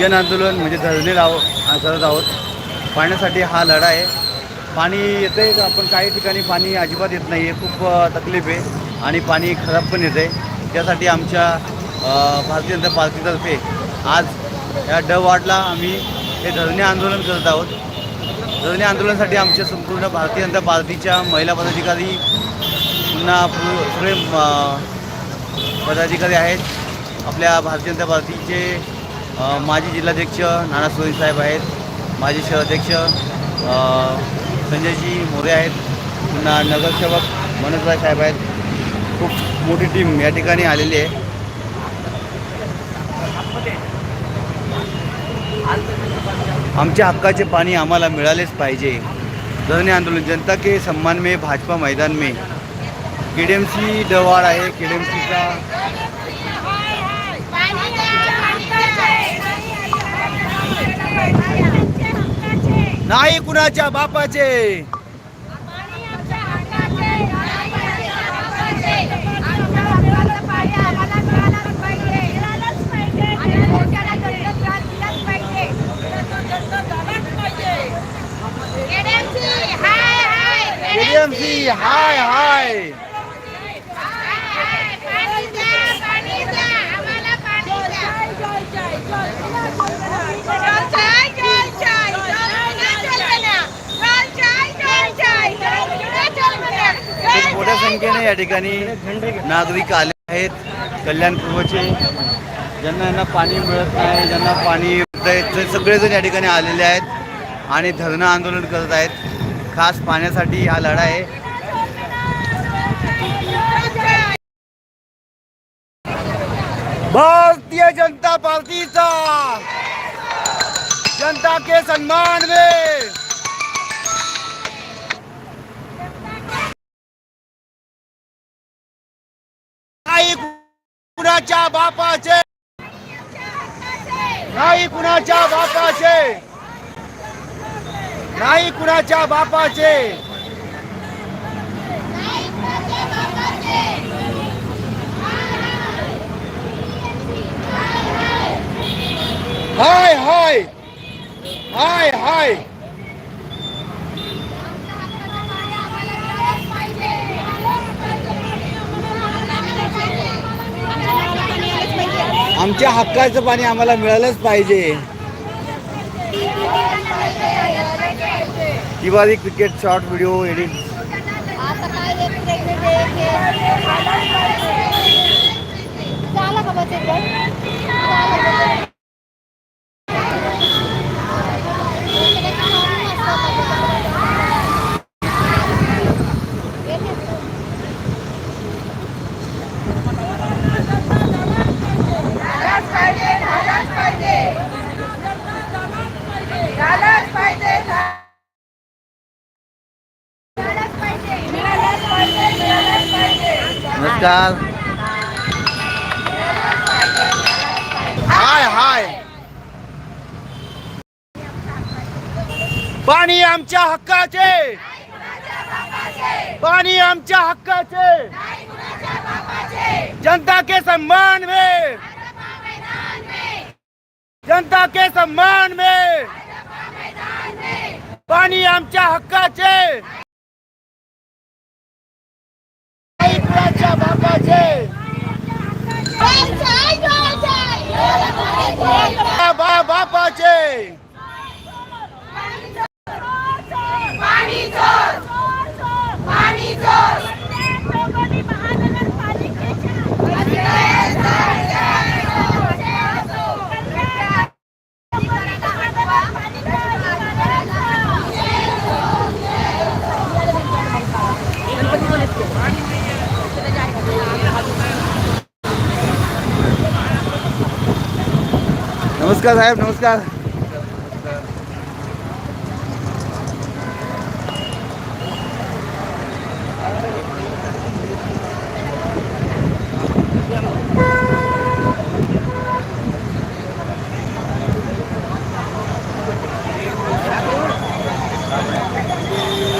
जन आंदोलन म्हणजे धरणे लाव करत आहोत. पाण्यासाठी हा लढा आहे. पाणी येतं आहे आपण काही ठिकाणी पाणी अजिबात येत नाही आहे खूप तकलीफ आहे आणि पाणी खराब पण येतं आहे त्यासाठी आमच्या भारतीय जनता पार्टीतर्फे आज या ड वार्डला आम्ही हे धरणे आंदोलन करत आहोत. धरणे आंदोलनासाठी आमच्या संपूर्ण भारतीय जनता पार्टीच्या महिला पदाधिकारी पुन्हा सगळे पदाधिकारी आहेत. आपल्या भारतीय जनता पार्टीचे माजी जिल्हाध्यक्ष नाना सोयी साहेब आहेत माजी शहराध्यक्ष संजयजी मोरे आहेत पुन्हा नगरसेवक मनोजभाई साहेब आहेत. खूप मोठी टीम या ठिकाणी आलेली आहे. आमच्या हक्काचे पाणी आम्हाला मिळालेच पाहिजे. धरणे आंदोलन जनता के सम्मान में भाजपा मैदान में. केडीएमसी डवाड आहे केडीएमसीचा नाही कुणाच्या बापाचे. हाय हाय. मोठ्या संख्येने या ठिकाणी नागरिक आले आहेत. कल्याणपूर्वचे ज्यांना यांना पाणी मिळत नाही ज्यांना पाणी ते सगळेजण या ठिकाणी आलेले आहेत आणि धरणं आंदोलन करत आहेत. खास पाण्यासाठी हा लढा आहे. भारतीय जनता पार्टीचा जनता के सम्मान में कुणाच्या बापाचे? नाही कुणाच्या बापाचे. नाही कुणाच्या बापाचे. हाय हाय. हाय हाय. आमच्या हक्काचं पाणी आम्हाला मिळालंच पाहिजे. Diwali cricket short video edit झालं का पाणी आमच्या हक्काचे. पाणी आमच्या हक्काचे. जनता के सम्मान में. जनता के सम्मान में. पाणी आमच्या हक्काचे. नाही कुणाच्या बापाचे. बापाचे. नमस्कार साहेब नमस्कार.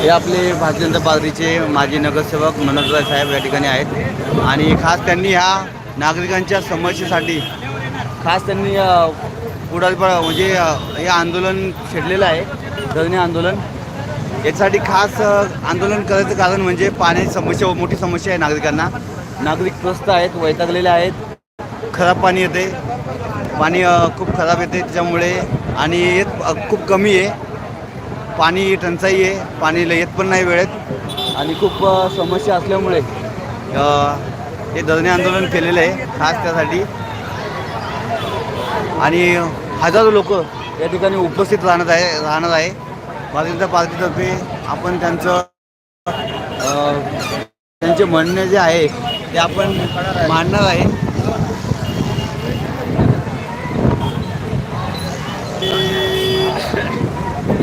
हे आपले भारतीय जनता पार्टीचे माजी नगरसेवक मनोजराव साहेब या ठिकाणी आहेत. आणि खास त्यांनी ह्या नागरिकांच्या समस्येसाठी खास त्यांनी पुढं म्हणजे हे आंदोलन छेडलेलं आहे धरणे आंदोलन. याच्यासाठी खास आंदोलन करायचं कारण म्हणजे पाण्याची समस्या मोठी समस्या आहे नागरिकांना. नागरिक त्रस्त आहेत वैतागलेले आहेत. खराब पाणी येते. पाणी खूप खराब येते त्याच्यामुळे. आणि येत खूप कमी आहे. पाणी टंचाई आहे. पाणी येत पण नाही वेळेत. आणि खूप समस्या असल्यामुळे हे धरणे आंदोलन केलेलं आहे खास त्यासाठी. आणि हजारो लोक या ठिकाणी उपस्थित राहणार आहे राहणार आहे. भारतीय जनता पार्टीतर्फे आपण त्यांचं त्यांचे म्हणणे जे आहे ते आपण मांडणार आहे.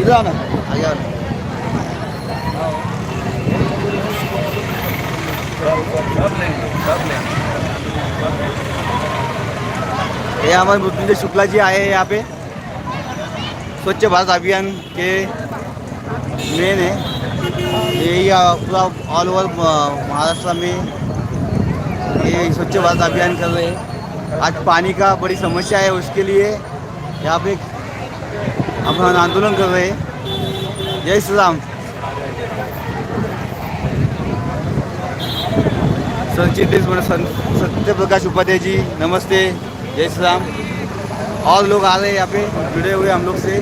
ना आणा. आगे ये हमारे मृत्युंजय शुक्ला जी आए यहाँ पे। स्वच्छ भारत अभियान के मेन है। यही पूरा ऑल ओवर महाराष्ट्र में ये स्वच्छ भारत अभियान कर रहे हैं। आज पानी का बड़ी समस्या है उसके लिए यहाँ पे आपण आंदोलन कर रहे हैं। जय श्री राम। सरचिटणीस म्हणून सं सत्यप्रकाश उपाध्याय जी नमस्ते। जय श्री राम और लोग आ रहे हैं यहाँ पे जुड़े हुए हम लोग से।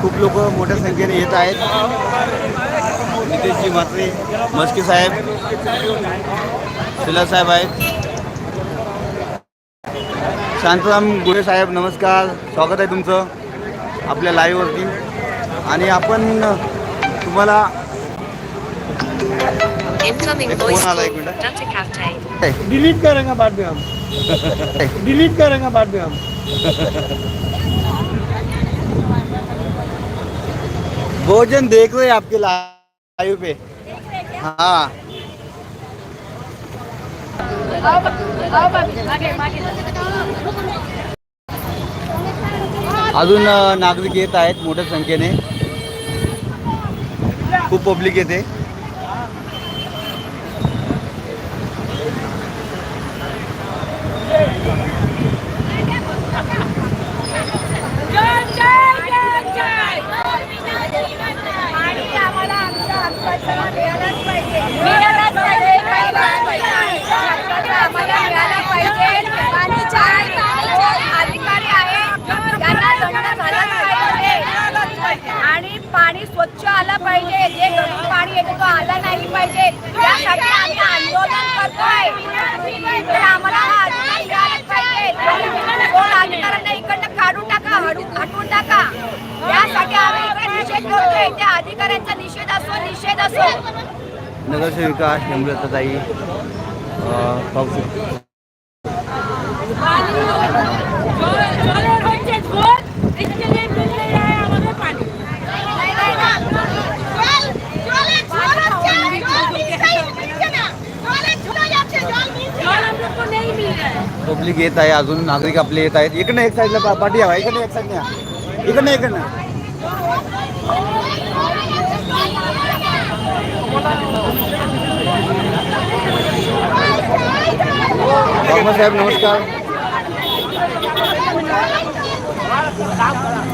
खूप लोक मोठ्या संख्येने येत आहेत। नितेशजी म्हात्रे मस्के साहेब शिला साहेब आहेत। शांताराम गुळे साहेब नमस्कार। स्वागत आहे तुमचं आपल्या लाईव्हवरती आणि आपण तुम्हाला डिलीट करेंगे बाद में हम। डिलीट करेंगे बाद में हम। भोजन देख रहे हैं आपके लाइव पे। हाँ। अजून नागरिक येत आहेत मोठ्या संख्येने. खूप पब्लिक येते. आणि अधिकारी आणि पाणी स्वच्छ आलं पाहिजे जे पाणी येतं तो आला नाही पाहिजे यासाठी आम्ही आंदोलन करतोय तर आम्हाला हा अधिकार मिळालाच पाहिजे कोण अधिकाऱ्यांना इकडनं काढून टाका हडू- हटवून टाका यासाठी आम्ही इकडे निषेध करतोय. त्या अधिकाऱ्यांचा निषेध असतो. नगरसेविका हेमलताताई पाहू शकतो पब्लिक आहे, अजून नागरिक आपले येत आहेत. एक साईडला पा- पाठी यावा, इकडनं एक साईडने या. इकडनं इकडनं. साहेब नमस्कार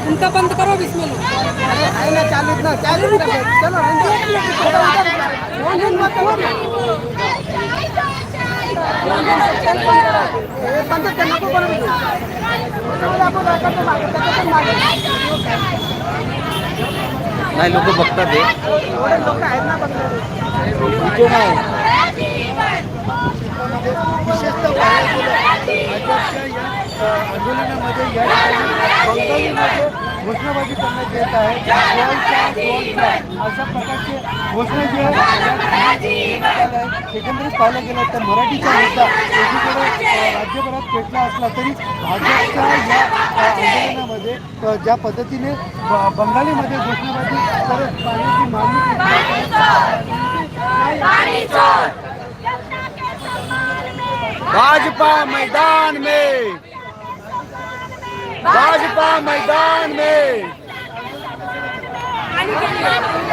उनका बंद करो बिस्मिल्लाह नाही लोक बघतात ते इथे या आंदोलनामध्ये या ठिकाणी बंगालीमध्ये घोषणाबाजी करण्यात येत आहे अशा प्रकारचे घोषणा जी आहे एकंदरीत पाहायला गेलं तर मराठीचा मुद्दा एकीकडे राज्यभरात पेटला असला तरी भाजपच्या या आंदोलनामध्ये ज्या पद्धतीने ब- बंगालीमध्ये घोषणाबाजी करत पाण्याची मागणी केली भाजपा मैदान में भाजपा मैदान में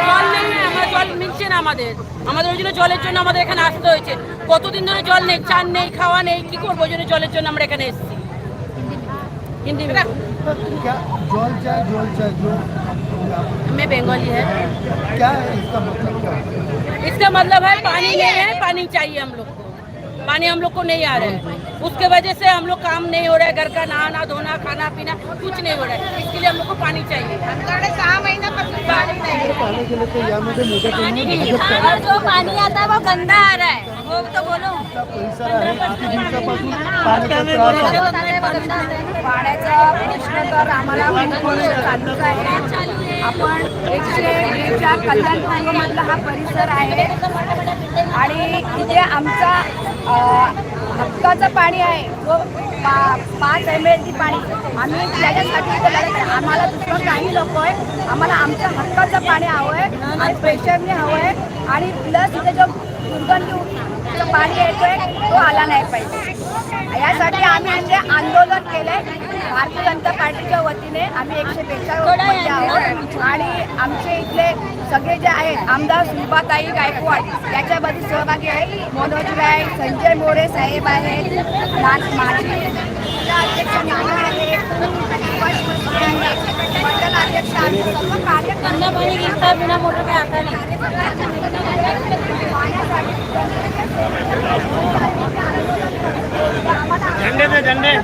জল নেই আমরা জল মিলছে না আমাদের আমাদের ওই জন্য জলের জন্য আমাদের এখানে আসতে হয়েছে কতদিন ধরে জল নেই চান নেই খাওয়া নেই কি করবো ওই জন্য জলের জন্য আমরা এখানে এসেছি हिंदी में तर क्या जॉल चाय जॉल चाय जो मैं बंगाली है क्या है इसका मतलब क्या है इसका मतलब है पानी नहीं है पानी चाहिए हम लोग को पानी हम लोग को नहीं आ रहा है उसके वजह से हम लोग काम नहीं हो रहा है घर का नहाना धोना खाना पीना कुछ नहीं हो रहा है इसके लिए हम लोग को पाणी चाहिए सहा और जो पानी आता है वो गंदा आ रहा है वो तो बोलो पाण्याचा प्रश्न तर आम्हाला चालूच आहे आपण एकशे एकच्या कल्याणपूर्वमधला हा परिसर आहे आणि इथे आमचा हक्काचं पाणी आहे. जो पाच एम एल ची पाणी. आम्ही त्याच्यासाठी आम्हाला दुसरं काही नको आहे. आम्हाला आमच्या हक्काचं पाणी हवं आहे. आणि प्रेशरने हवं आहे. आणि प्लस इथे जो दुर्गंधी पाणी येतोय तो आला नाही पाहिजे. यासाठी आम्ही म्हणजे आंदोलन केलंय. भारतीय जनता पार्टीच्या वतीने आम्ही एकशे बेचाळीस आहोत. आणि आमचे इथले सगळे जे आहेत आमदार सुलभाताई गायकवाड याच्यामध्ये सहभागी आहेत. मनोज राय संजय मोरे साहेब आहेत. माझी अध्यक्ष नाना आहेत. मंडल अध्यक्ष आम्ही सर्व कार्यकर्ते पाणी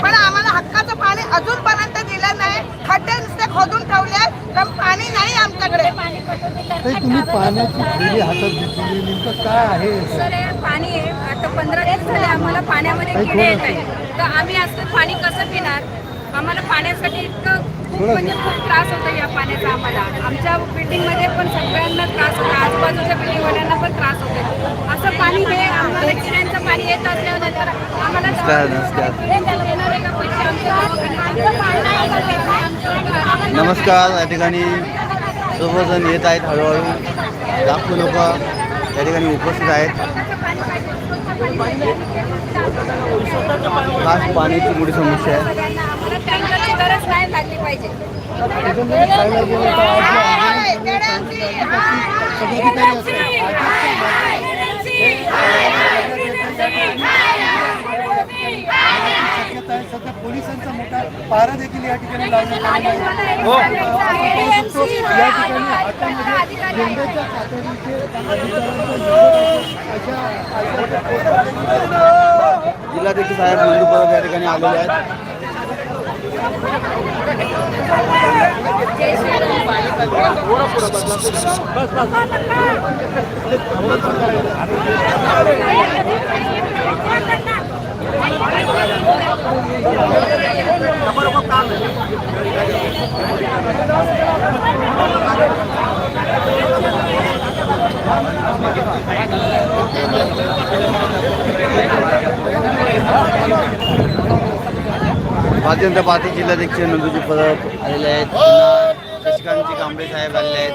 झंडे आम्हाला हक्काचं पाणी अजूनपर्यंत दिलं नाही. खड्डे नुसते खोदून ठेवले पण पाणी नाही ताई, तुम्ही पाण्याची थैली हातात घेतलेली नेमकं काय आहे? सर हे पाणी आहे. आता पंधरा दिवस झाले आम्हाला पाण्यामध्ये किडे येत आहे. तर आम्ही असं पाणी कसं पिणार? आम्हाला पाण्यासाठी इतकं खूप म्हणजे खूप त्रास होतो या पाण्याचा आम्हाला. आमच्या बिल्डिंगमध्ये पण सगळ्यांना त्रास होतो. आजूबाजूच्या बिल्डिंगवाल्यांना पण त्रास होतो. असं पाणी हे आम्हाला किड्यांचं पाणी येत असल्यानंतर आम्हाला. नमस्कार या ठिकाणी सर्वजण येत आहेत हळूहळू लाखो लोक त्या ठिकाणी उपस्थित आहेत खास पाण्याची मोठी समस्या आहे सगळ्यांना आम्हाला टँकरची गरज नाही लागली पाहिजे त्याच्यामध्ये पाहायला गेलं तर आज जे आंदोलन करण्यासाठी शक्यता आहे. सध्या पोलिसांचा मोठा पारा देखील या ठिकाणी लावण्यात आलेला आहे. हो. आपण पाहू शकतो या ठिकाणी हातामध्ये झेंड्याच्या कातडीचे अधिकाऱ्यांचे जिल्हाध्यक्ष साहेब नंदू परब या ठिकाणी आलेले आहेत. भारतीय जनता पार्टी जिल्हाध्यक्ष नंदूजी पदक आलेले आहेत. पुन्हा कांबळे साहेब आलेले आहेत.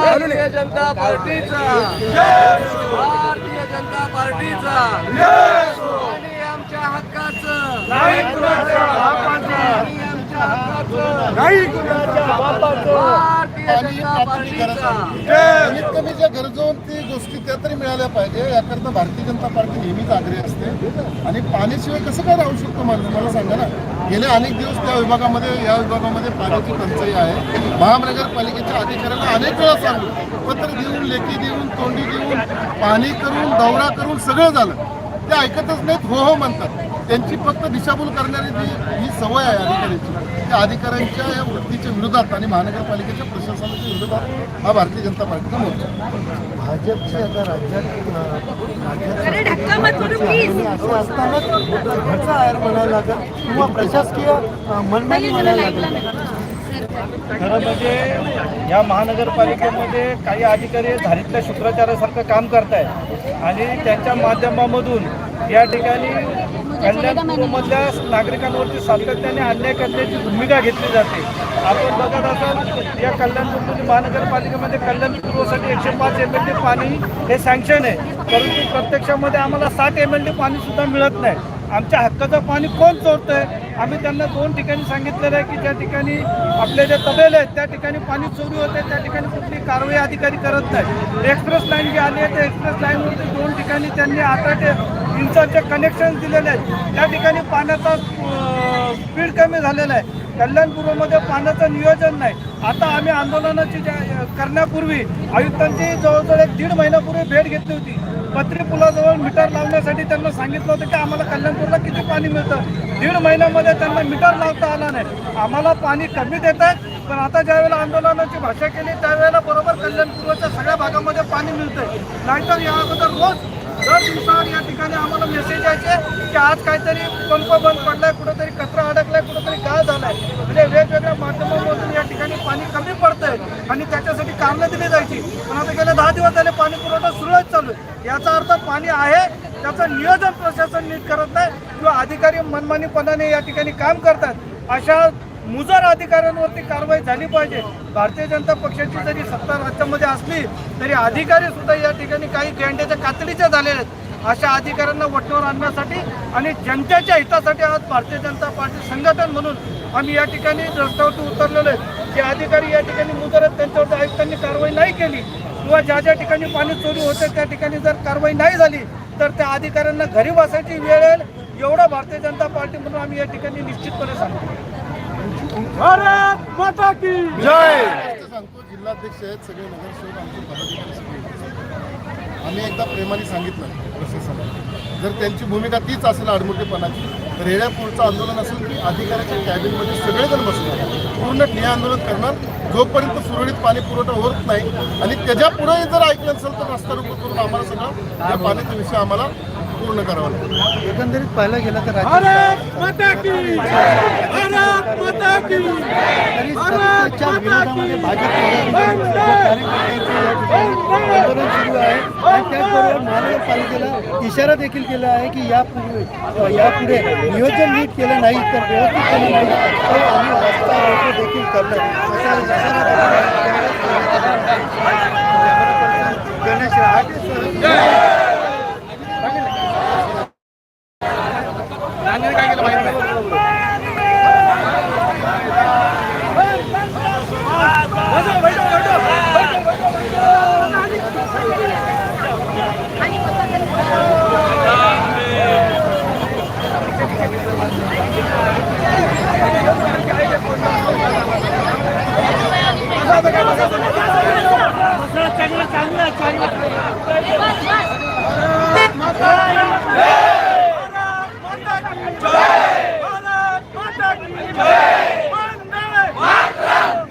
जनता पार्टीचा. भारतीय जनता पार्टीचा. आणि आमच्या हक्काचं. आणि आमच्या भारतीय जनता पार्टीचा. कमीत कमी ज्या गरजवंती गोष्टी त्या तरी मिळाल्या पाहिजे. याकरता भारतीय जनता पार्टी नेहमीच आग्रही असते. आणि पाण्याशिवाय कसं काय राहू शकतो माणूस? मला सांगा ना. गेले अनेक दिवस त्या विभागामध्ये या विभागामध्ये पाण्याची टंचाई आहे. महानगरपालिकेच्या अधिकाऱ्यांना अनेक वेळा सांगू. पत्र देऊन लेखी देऊन तोंडी देऊन पाणी करून दौरा करून सगळं झालं. ते ऐकतच नाहीत हो हो म्हणतात. त्यांची फक्त दिशाभूल करणारी जी ही सवय आहे अधिकाऱ्यांची त्या अधिकाऱ्यांच्या या वृत्तीच्या विरोधात आणि महानगरपालिकेच्या प्रशासनाच्या विरोधात हा भारतीय जनता पार्टीचा मोर्चा आहे. भाजपचे आता राज्यात अं, अरे धक्का मत करू राज्यात प्लीज असं असतानाच घरचा आयर म्हणायला लागेल. किंवा प्रशासकीय मनमानी म्हणायला लागेल. खरं म्हणजे या महानगरपालिकेमध्ये काही अधिकारी झालीतल्या शुक्राचारासारखं काम करत आहेत आणि त्यांच्या माध्यमामधून या ठिकाणी कल्याणपूर्वमधल्या नागरिकांवरती सातत्याने अन्याय करण्याची भूमिका घेतली जाते. आपण बघत असाल या कल्याणपूरमध्ये महानगरपालिकेमध्ये कल्याणपूर्वसाठी एकशे पाच एम एल डी पाणी हे सँक्शन आहे. परंतु प्रत्यक्षामध्ये आम्हाला साठ एम एल डी पाणीसुद्धा मिळत नाही. आमच्या हक्काचं पाणी कोण चोरतंय? आम्ही त्यांना दोन ठिकाणी सांगितलेलं आहे की ज्या ठिकाणी आपले जे तबेले आहेत त्या ठिकाणी पाणी चोरी होते त्या ठिकाणी कुठली कारवाई अधिकारी करत नाही. एक्सप्रेस लाईन जी आली आहे त्या एक्सप्रेस लाईनवरती दोन ठिकाणी त्यांनी आता ते कनेक्शन दिलेले आहेत. त्या ठिकाणी पाण्याचा स्पीड कमी झालेला आहे. कल्याणपूर्वमध्ये पाण्याचं नियोजन नाही. आता आम्ही आंदोलनाची करण्यापूर्वी आयुक्तांची जवळजवळ एक दीड महिन्यापूर्वी भेट घेतली होती. पत्री पुलाजवळ मीटर लावण्यासाठी त्यांना सांगितलं होतं की आम्हाला कल्याणपूरला किती पाणी मिळतं. दीड महिन्यामध्ये त्यांना मीटर लावता आला नाही. आम्हाला पाणी कमी देत आहे पण आता ज्यावेळेला आंदोलनाची भाषा केली त्यावेळेला बरोबर कल्याणपूर्वच्या सगळ्या भागामध्ये पाणी मिळतंय. नाहीतर या अगोदर रोज दर दिवसावर या ठिकाणी आम्हाला मेसेज यायचे की आज काहीतरी पंप बंद पडलाय कुठंतरी कचरा अडकलाय कुठंतरी काय झालाय. म्हणजे वेगवेगळ्या माध्यमांमधून या ठिकाणी पाणी कमी पडतंय आणि त्याच्यासाठी कारणं दिली जायची. पण आता गेले दहा दिवस झाले पाणी पुरवठा सुरळीत चालू आहे. याचा अर्थ पाणी आहे त्याचं नियोजन प्रशासन नीट करत नाही. किंवा अधिकारी मनमानीपणाने या ठिकाणी काम करतात. अशा मुजर अधिकाऱ्यांवरती कारवाई झाली पाहिजे. भारतीय जनता पक्षाची जरी सत्ता राज्यामध्ये असली तरी अधिकारी सुद्धा या ठिकाणी काही गेंड्याच्या कातडीच्या झालेल्या आहेत. अशा अधिकाऱ्यांना वटणीवर आणण्यासाठी आणि जनतेच्या हितासाठी आज भारतीय जनता पार्टी संघटन म्हणून आम्ही या ठिकाणी रस्त्यावरती उतरलेलो आहे. जे अधिकारी या ठिकाणी मुजर आहेत त्यांच्यावरती आयुक्तांनी कारवाई नाही केली किंवा ज्या ज्या ठिकाणी पाणी चोरी होते त्या ठिकाणी जर कारवाई नाही झाली तर त्या अधिकाऱ्यांना घरी बसायची वेळ येईल. एवढा भारतीय जनता पार्टी म्हणून आम्ही या ठिकाणी निश्चितपणे सांगतो. गोष्ट सांगतो जिल्हाध्यक्ष आहेत सगळे नगरसेवक आमचे पदाधिकारी सगळे. आम्ही एकदा प्रेमाने सांगितलं प्रशासनाला. जर त्यांची भूमिका तीच असेल आडमुठेपणाची पुढचं आंदोलन असेल की अधिकाऱ्याच्या कॅबिनमध्ये सगळेजण बसणार पूर्ण ठिय्या आंदोलन करणार जोपर्यंत सुरळीत पाणी पुरवठा होत नाही आणि त्याच्या पुढेही जर ऐकलं नसेल तर रस्ता रोको करून आम्हाला सगळं या पाण्याचा विषय आम्हाला पूर्ण करावा लागेल. एकंदरीत पाहायला गेलं तर विरोधामध्ये भाजप त्याचबरोबर महानगरपालिकेला इशारा देखील केला आहे की यापूर्वी यापुढे नियोजन नीट केलं नाही तर व्यवस्थित केलं नाही तर आम्ही रस्ता रोको देखील करणार असा इशारा देखील गणेश रहाटे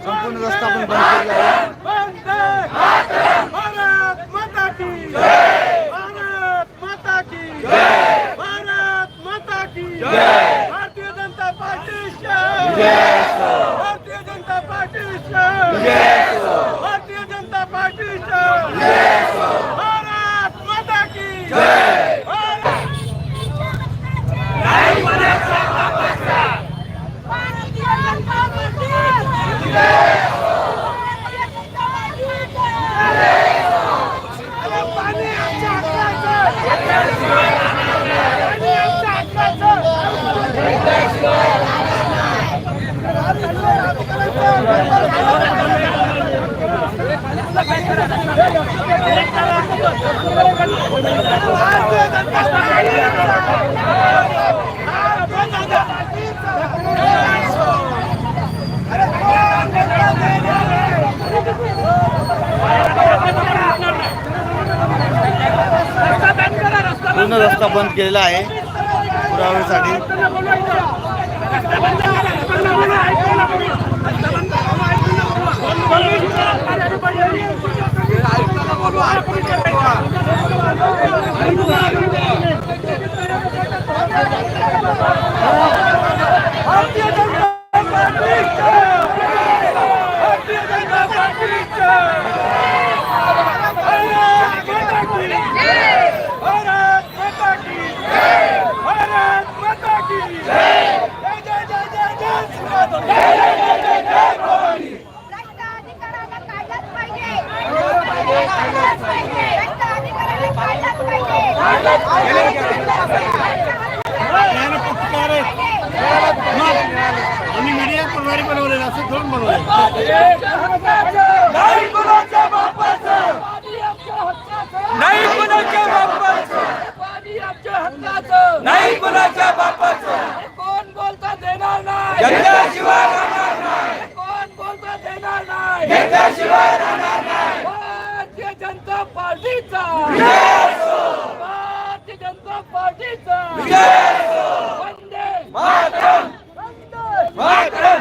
संपूर्ण रस्ता आपण बंद केलेला आहे Bharatiya Janata party Bharatiya Janata party Bharatiya Janata party Bharat माता की भारतीय जनता पार्टी पाणी आमच्या हक्काचं पाणी आमच्या हक्काचं पूर्ण रस्ता बंद केलेला आहे सुधारणेसाठी रक्त अधिकाराला काढलंच पाहिजे काढलंच पाहिजे रक्त अधिकाराला काढलंच आम्ही मीडिया प्रभारी बनवलेलं असं थोडं बनवलं नाही कुणाच्या बापाचं नाही कुणाच्या बापाचं कोण बोलता देणार नाही घेतल्याशिवाय राहणार नाही कोण बोलता देणार नाही घेतल्याशिवाय राहणार नाही भारतीय जनता पार्टीचा. भारतीय जनता पार्टीचा. वंदे मातरम. मातरम.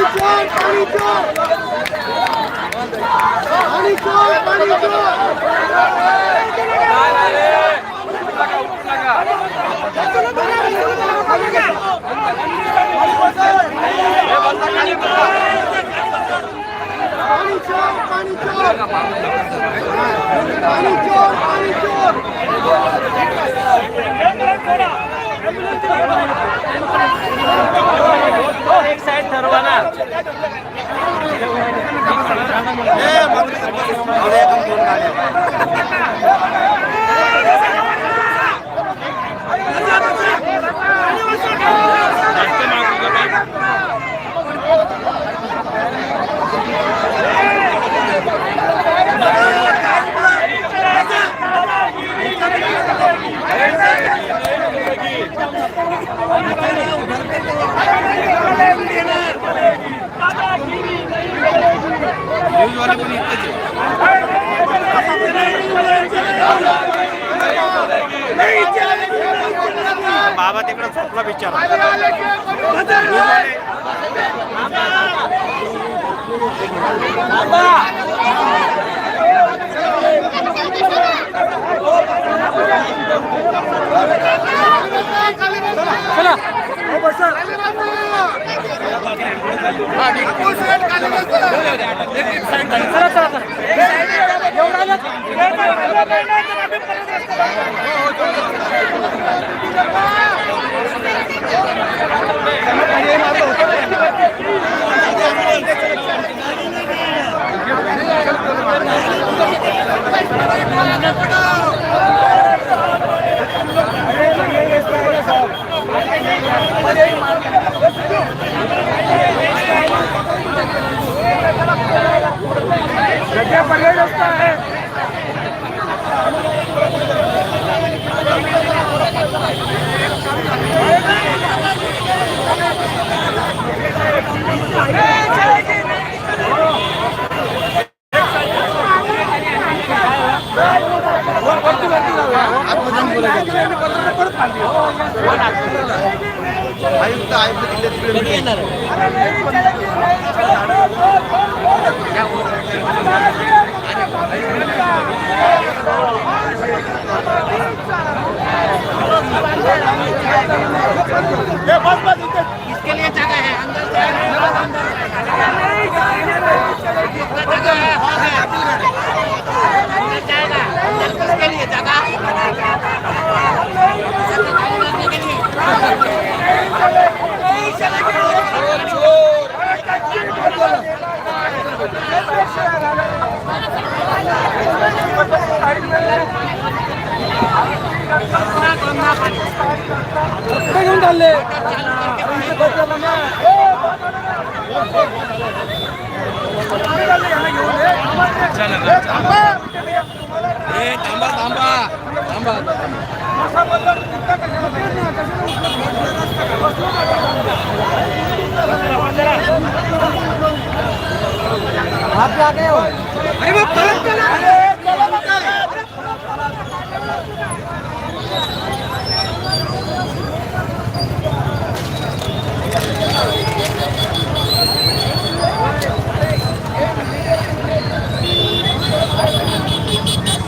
Ambulance! दोन गाड्या बाबा तिकडे झोपला बिचारा घेऊन चालले थांबा थांबा थांबा. আগে